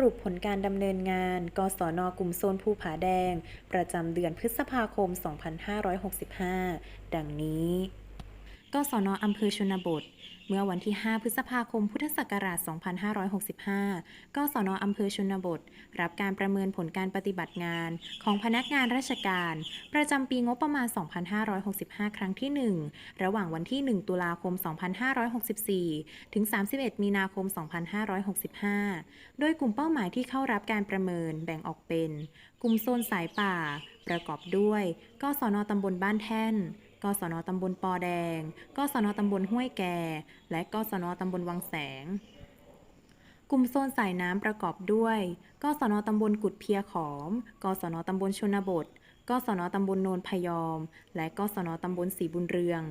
รุปผลการดำเนินงานกศนกลุ่มโซนภูผาแดง ประจำเดือนพฤษภาคม 2565 ดังนี้กศนอำเภอชนบท เมื่อวันที่ 5 พฤษภาคม พุทธศักราช 2565กศนอำเภอชนบท รับการประเมินผลการปฏิบัติงานของพนักงานราชการ ประจำปีงบประมาณ 2565 ครั้งที่ 1 ระหว่างวันที่ 1 ตุลาคม 2564 ถึง 31 มีนาคม 2565 โดยกลุ่มเป้าหมายที่เข้ารับการประเมินแบ่งออกเป็น กลุ่มโซนสายป่า ประกอบด้วยกศนตำบลบ้านแท่น กศนตำบลปอแดง กศนตำบลห้วยแก่ และกศนตำบลวังแสง กลุ่มโซนสายน้ำประกอบด้วย กศนตำบลกุดเพียขอม กศนตำบลชนบท กศนตำบลโนนพยอม และกศนตำบลศรีบุญเรือง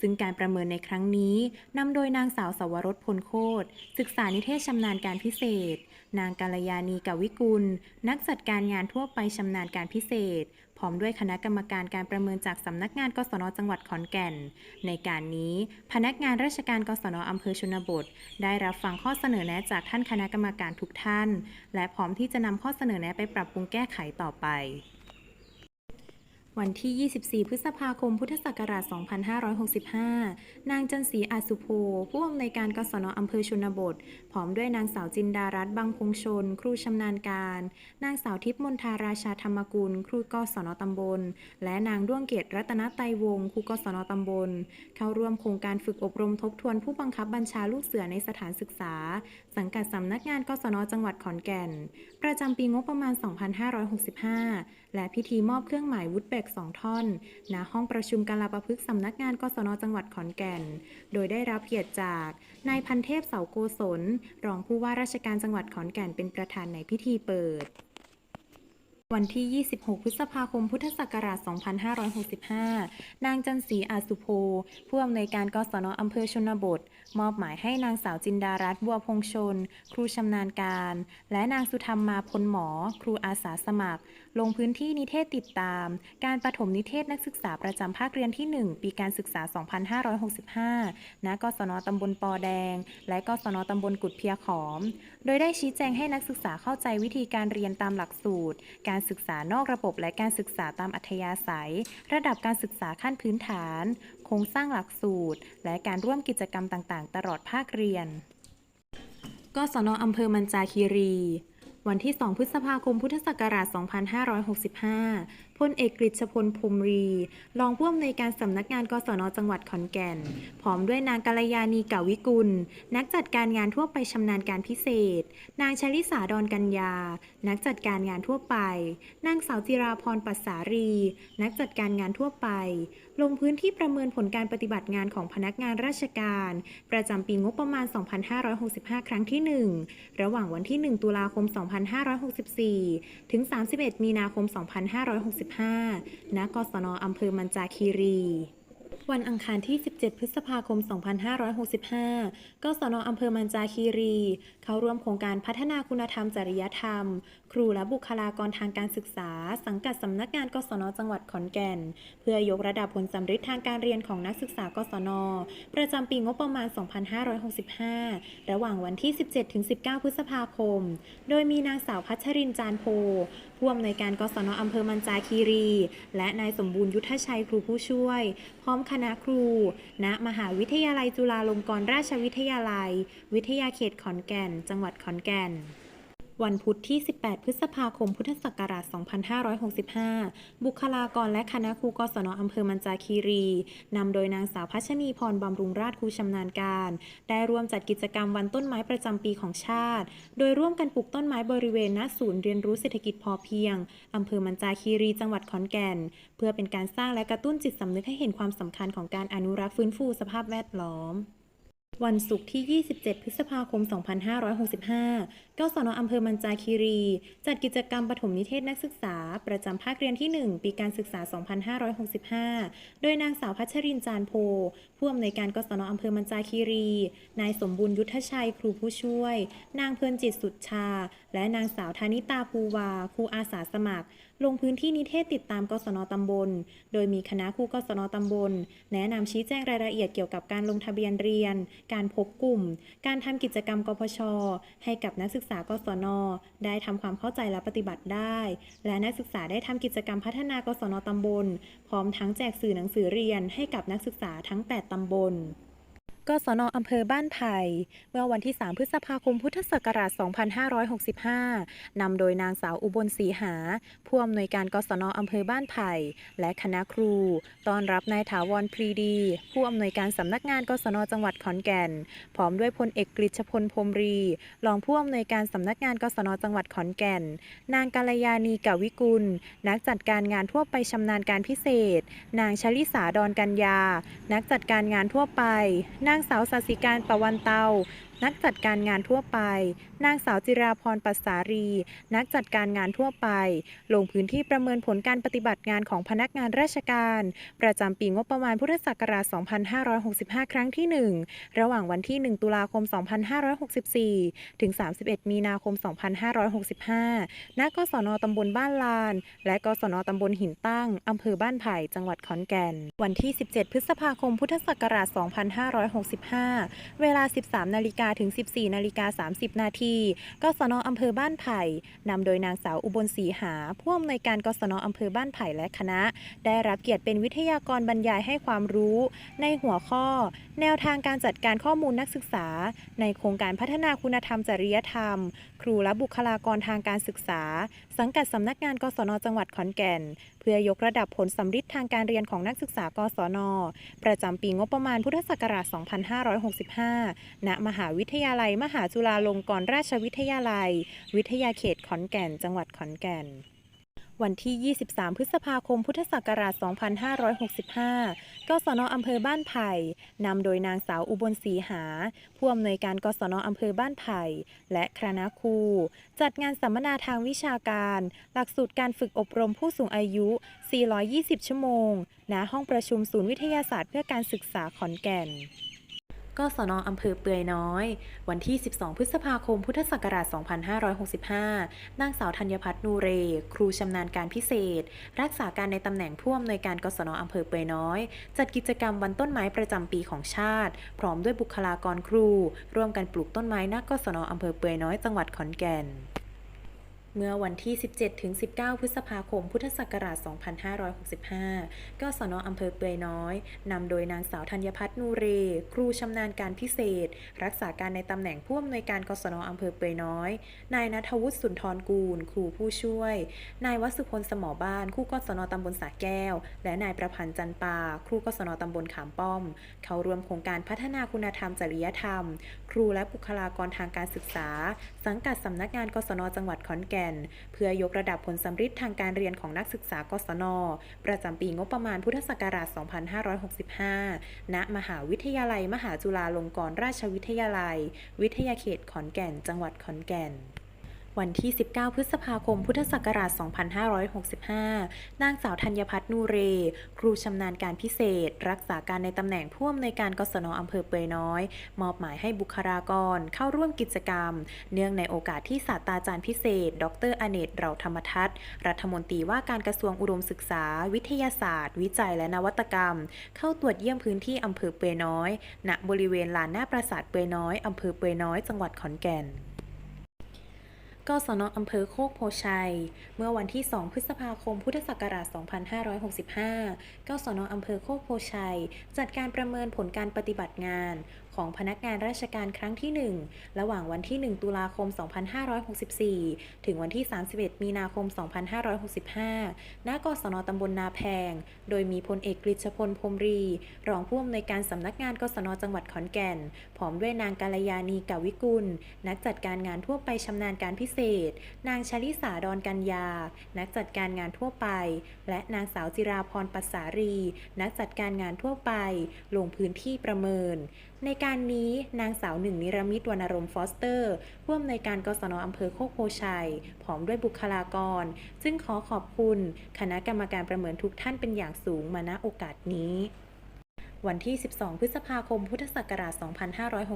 ซึ่งการประเมินในครั้งนี้นำโดยนางสาวสวรสพลโคตรศึกษานิเทศชำนาญการพิเศษ นางกาลยานีกวิกุล นักจัดการงานทั่วไปชำนาญการพิเศษ พร้อมด้วยคณะกรรมการการประเมินจากสำนักงานกศนจังหวัดขอนแก่น ในการนี้พนักงานราชการกศนอำเภอชนบท ได้รับฟังข้อเสนอแนะจากท่านคณะกรรมการทุกท่าน และพร้อมที่จะนำข้อเสนอแนะไปปรับปรุงแก้ไขต่อไป วันที่ 24 พฤษภาคม พุทธศักราช 2565 นางจันสีอาสุโพผู้อำนวยการกศนอำเภอชนบท พร้อมด้วยนางสาวจินดารัตน์บางพงชน ครูชำนาญการ นางสาวทิพย์มนทาราชาธรรมกุล ครูกศนตำบล และนางด้วงเกตรัตนไตรวงศ์ครูกศนตำบล เข้าร่วมโครงการฝึกอบรมทบทวนผู้บังคับบัญชาลูกเสือในสถานศึกษา สังกัดสำนักงานกศนจังหวัดขอนแก่น ประจำปีงบประมาณ 2565 และพิธีมอบเครื่องหมายวุฒิเบก2ท่อน ณ ห้องประชุมการลาประพฤกษ์สำนักงานกศนจังหวัดขอนแก่น โดยได้รับเกียรติจาก นายพันเทพเสาโกศล รองผู้ว่าราชการจังหวัดขอนแก่นเป็นประธานในพิธีเปิด วันที่ 26 พฤษภาคม พุทธศักราช 2565 นางจันสีอาสุโพ ผู้อำนวยการกศนอำเภอชนบท มอบหมายให้นางสาวจินดารัตน์บัวพงชน ครูชำนาญการ และนางสุธรรมมาพลหมอ ครูอาสาสมัคร ลงพื้นที่นิเทศติดตาม การประถมนิเทศนักศึกษาประจำภาคเรียนที่ 1 ปีการศึกษา 2565 ณ กศนตำบลปอแดง และกศนตำบลกุดเพียขอม โดยได้ชี้แจงให้นักศึกษาเข้าใจวิธีการเรียนตามหลักสูตร การการศึกษานอกระบบและการศึกษาตามอัธยาศัย ระดับการศึกษาขั้นพื้นฐาน โครงสร้างหลักสูตร และการร่วมกิจกรรมต่างๆ ตลอดภาคเรียน กศนอำเภอมัญจาคีรี วันที่ 2 พฤษภาคม พุทธศักราช 2565 พลเอกกฤษพลพรหมรี รองผู้อำนวยการสำนักงานกศนจังหวัดขอนแก่น พร้อมด้วยนางกัลยาณีเก่าวิกุล นักจัดการงานทั่วไปชำนาญการพิเศษ นางชลิสาดอนกัญญา นักจัดการงานทั่วไป นางสาวจิราพรปัสสารี นักจัดการงานทั่วไป ลงพื้นที่ประเมินผลการปฏิบัติงานของพนักงานราชการ ประจำปีงบประมาณ 2565 ครั้งที่ 1 ระหว่างวันที่ 1 ตุลาคม 2564 ถึง 31 มีนาคม 2,56 25ณกศนอำเภอมันจาคีรี วันอังคารที่ 17 พฤษภาคม 2565กศนอำเภอมันจาคีรี เข้าร่วมโครงการพัฒนาคุณธรรมจริยธรรม ครูและบุคลากรทางการศึกษา สังกัดสำนักงานกศนจังหวัดขอนแก่น เพื่อยกระดับผลสำฤทธิ์ทางการเรียนของนักศึกษากศนประจำปีงบประมาณ 2565 ระหว่างวันที่ 17-19 พฤษภาคม โดยมีนางสาวพัชรินจานโพผู้อำนวยการกศนอำเภอมันจาคีรี และนายสมบูรณ์ยุทธชัยครูผู้ช่วย พร้อมคณะครู ณ มหาวิทยาลัยจุฬาลงกรณราชวิทยาลัย วิทยาเขตขอนแก่น จังหวัดขอนแก่น วันพุธที่ 18 พฤษภาคม พุทธศักราช 2565 บุคลากรและคณะครูกศนอำเภอมันจาคีรี นำโดยนางสาวพัชนีพรบำรุงราชครูชำนาญการ ได้ร่วมจัดกิจกรรมวันต้นไม้ประจำปีของชาติ โดยร่วมกันปลูกต้นไม้บริเวณณศูนย์เรียนรู้เศรษฐกิจพอเพียง อำเภอมันจาคีรี จังหวัดขอนแก่น เพื่อเป็นการสร้างและกระตุ้นจิตสำนึกให้เห็นความสำคัญของการอนุรักษ์ฟื้นฟูสภาพแวดล้อมวันศุกร์ที่ 27 พฤษภาคม 2565 กศนอำเภอมันจาคีรี จัดกิจกรรมปฐมนิเทศนักศึกษา ประจำภาคเรียนที่ 1 ปีการศึกษา 2565 โดยนางสาวพัชรินจานโพผู้อำนวยการกศนอำเภอมันจาคีรี นายสมบูรณ์ยุทธชัยครูผู้ช่วย นางเพลินจิตสุดชา และนางสาวธนิตาภูวาครูอาสาสมัคร ลงพื้นที่นิเทศติดตามกศนตำบล โดยมีคณะครูกศนตำบล แนะนำชี้แจงรายละเอียดเกี่ยวกับการลงทะเบียนเรียน การพบกลุ่ม การทำกิจกรรมกพช ให้กับนักศึกษาษากศน ได้ทำความเข้าใจและปฏิบัติได้ และนักศึกษาได้ทำกิจกรรมพัฒนากศนตำบล พร้อมทั้งแจกสื่อหนังสือเรียนให้กับนักศึกษาทั้ง 8ตำบล กศนอำเภอบ้านไผ่ เมื่อวันที่ 3 พฤษภาคม พุทธศักราช 2565 นำโดยนางสาวอุบลศรีหา ผู้อำนวยการกศนอำเภอบ้านไผ่ และคณะครู ต้อนรับนายถาวรพรีดี ผู้อำนวยการสำนักงานกศนจังหวัดขอนแก่น พร้อมด้วยพลเอกกฤษพลพรมรี รองผู้อำนวยการสำนักงานกศนจังหวัดขอนแก่น นางกาลยานีกวิกุล นักจัดการงานทั่วไปชำนาญการพิเศษ นางชลิสาดอนกัญญา นักจัดการงานทั่วไป นางางสาวสาสิการปวันเตา นักจัดการงานทั่วไป นางสาวจิราพรปัสสารี นักจัดการงานทั่วไป ลงพื้นที่ประเมินผลการปฏิบัติงานของพนักงานราชการ ประจำปีงบประมาณพุทธศักราช 2565 ครั้งที่ 1 ระหว่างวันที่ 1 ตุลาคม 2564 ถึง 31 มีนาคม 2565 ณ กศนตำบลบ้านลาน และกศนตำบลหินตั้งอำเภอบ้านไผ่ จังหวัดขอนแก่น วันที่ 17 พฤษภาคม พุทธศักราช 2565 เวลา 13 นาฬิกาถึง 14 นาฬิกา 30 นาทีกศนอำเภอบ้านไผ่นำโดยนางสาวอุบลศรีหาผู้อำนวยการกศนอำเภอบ้านไผ่และคณะ ได้รับเกียรติเป็นวิทยากรบรรยายให้ความรู้ ในหัวข้อ แนวทางการจัดการข้อมูลนักศึกษา ในโครงการพัฒนาคุณธรรมจริยธรรม ครูและบุคลากรทางการศึกษา สังกัดสำนักงานกศนจังหวัดขอนแก่น เพื่อยกระดับผลสำฤทธิ์ทางการเรียนของนักศึกษากศน ประจำปีงบประมาณพุทธศักราช 2565 ณ มหาวิทยาลัย มหาจุฬาลงกรณราชวิทยาลัย วิทยาเขตขอนแก่น จังหวัดขอนแก่น วันที่ 23 พฤษภาคม พุทธศักราช 2565 กศนอำเภอบ้านไผ่ นำโดยนางสาวอุบลศรีหา ผู้อำนวยการกศนอำเภอบ้านไผ่ และคณะครู จัดงานสัมมนาทางวิชาการ หลักสูตรการฝึกอบรมผู้สูงอายุ 420 ชั่วโมง ณ ห้องประชุมศูนย์วิทยาศาสตร์เพื่อการศึกษาขอนแก่น กศนอำเภอเปือยน้อย วันที่ 12 พฤษภาคม พุทธศักราช 2565 นางสาวธัญพัฒน์นูเร ครูชำนาญการพิเศษ รักษาการในตำแหน่งผู้อำนวยการกศนอำเภอเปือยน้อย จัดกิจกรรมวันต้นไม้ประจำปีของชาติ พร้อมด้วยบุคลากรครู ร่วมกันปลูกต้นไม้นักศนอำเภอเปือยน้อยจังหวัดขอนแก่น เมื่อวันที่ 17ถึง19 พฤษภาคม พุทธศักราช 2565กศนอำเภอเปือยน้อย นำโดยนางสาวธัญพัฒน์นูเร ครูชำนาญการพิเศษ รักษาการในตำแหน่งผู้อำนวยการกศนอำเภอเปือยน้อย นายนัทวุฒิสุนทรกูล ครูผู้ช่วย นายวสุพลสมอบ้านครูกศนตำบลสาแก้ว และนายประพันธ์จันปา ครูกศนตำบลขามป้อม เขารวมโครงการพัฒนาคุณธรรมจริยธรรม ครูและบุคลากรทางการศึกษา สังกัดสำนักงานกศนจังหวัดขอนแก่นเพื่อยกระดับผลสัมฤทธิ์ทางการเรียนของนักศึกษากศน ประจำปีงบประมาณพุทธศักราช 2565 ณ มหาวิทยาลัย มหาจุฬาลงกรณราชวิทยาลัย วิทยาเขตขอนแก่น จังหวัดขอนแก่น วันที่ 19 พฤษภาคม พุทธศักราช 2565 นางสาวธัญพัฒน์นูเร ครูชำนาญการพิเศษ รักษาการในตำแหน่งผู้อำนวยการกศนอำเภอเปยน้อย มอบหมายให้บุคลากรเข้าร่วมกิจกรรม เนื่องในโอกาสที่ศาสตราจารย์พิเศษ ดรอเนตเราธรรมทัศน์รัฐมนตรีว่าการกระทรวงอุดมศึกษา วิทยาศาสตร์ วิจัยและนวัตกรรม เข้าตรวจเยี่ยมพื้นที่อำเภอเปยน้อย ณบริเวณลานหน้าปราสาทเปยน้อยอำเภอเปยน้อย จังหวัดขอนแก่น กศนอำเภอโคกโพชัย เมื่อวันที่ 2 พฤษภาคม พุทธศักราช 2565 กศนอำเภอโคกโพชัย จัดการประเมินผลการปฏิบัติงาน ของพนักงานราชการครั้งที่ 1 ระหว่างวันที่ 1 ตุลาคม 2564 ถึงวันที่ 31 มีนาคม 2565 ณ กศนตำบลนาแพง โดยมีพลเอกกฤษพลพรมรี รองผู้อำนวยการสำนักงานกศนจังหวัดขอนแก่น พร้อมด้วยนางกาลยานีกาวิกุล นักจัดการงานทั่วไปชำนาญการพิเศษ นางชลิสาดอนกัญญา นักจัดการงานทั่วไป และนางสาวจิราพรปัสสารี นักจัดการงานทั่วไป ลงพื้นที่ประเมิน ในการนี้นางสาวหนึ่งนิรมิตวรรณรมฟอสเตอร์ผู้อำนวยการกศนอำเภอโคกโพชัยพร้อมด้วยบุคลากร ซึ่งขอขอบคุณ คณะกรรมการประเมินทุกท่านเป็นอย่างสูงมาณโอกาสนี้ วันที่ 12 พฤษภาคม พุทธศักราช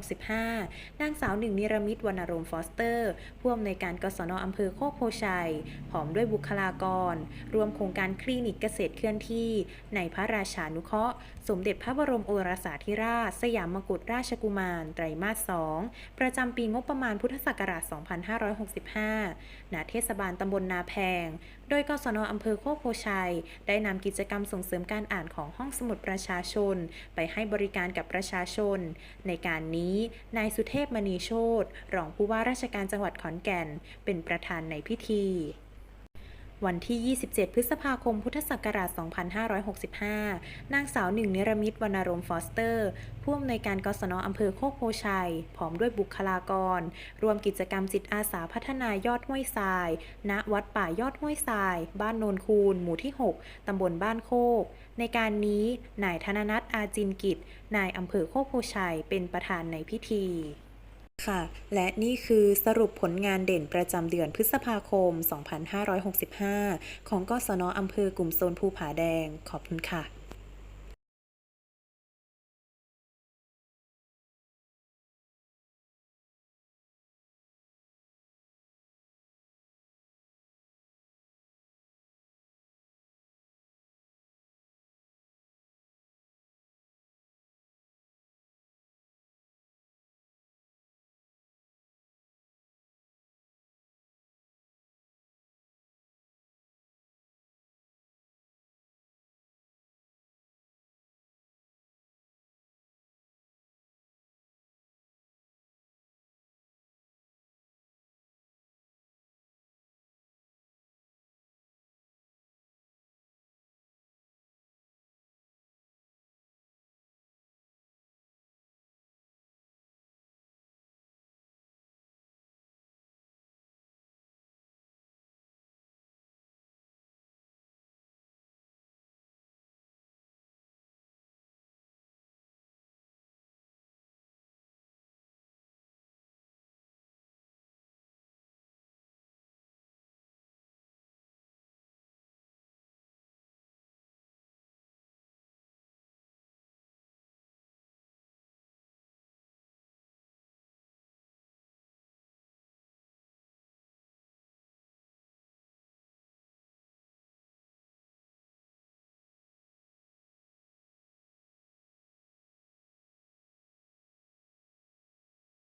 2565 นางสาวหนึ่งนิรมิตวรรณรงค์ฟอสเตอร์ผู้อำนวยการกศนอำเภอโคกโพชัยพร้อมด้วยบุคลากร รวมโครงการคลินิกเกษตรเคลื่อนที่ ในพระราชานุเคราะห์ สมเด็จพระบรมโอรสาธิราช สยามมกุฎราชกุมาร ไตรมาส 2 ประจำปีงบประมาณพุทธศักราช 2565 ณ เทศบาลตำบลนาแพง โดยกศนอำเภอโคกโพชัย ได้นำกิจกรรมส่งเสริมการอ่านของห้องสมุดประชาชนไปให้บริการกับประชาชน ในการนี้นายสุเทพมณีโชตรองผู้ว่าราชการจังหวัดขอนแก่น เป็นประธานในพิธี วันที่ 27 พฤษภาคม พุทธศักราช 2565 นางสาวหนึ่ง นิรมิตวรรณรงค์ฟอสเตอร์ ผู้อำนวยการกศนอำเภอโคกโพชัย พร้อมด้วยบุคลากร รวมกิจกรรมจิตอาสาพัฒนายอดห้วยทราย ณ วัดป่ายอดห้วยทราย บ้านโนนคูน หมู่ที่ 6 ตำบลบ้านโคก ในการนี้ นายธนนัทอาจินกิจ นายอำเภอโคกโพชัย เป็นประธานในพิธี ค่ะ และนี่คือสรุปผลงานเด่นประจำเดือนพฤษภาคม 2565 ของกศนอำเภอกลุ่มโซนภูผาแดง ขอบคุณค่ะ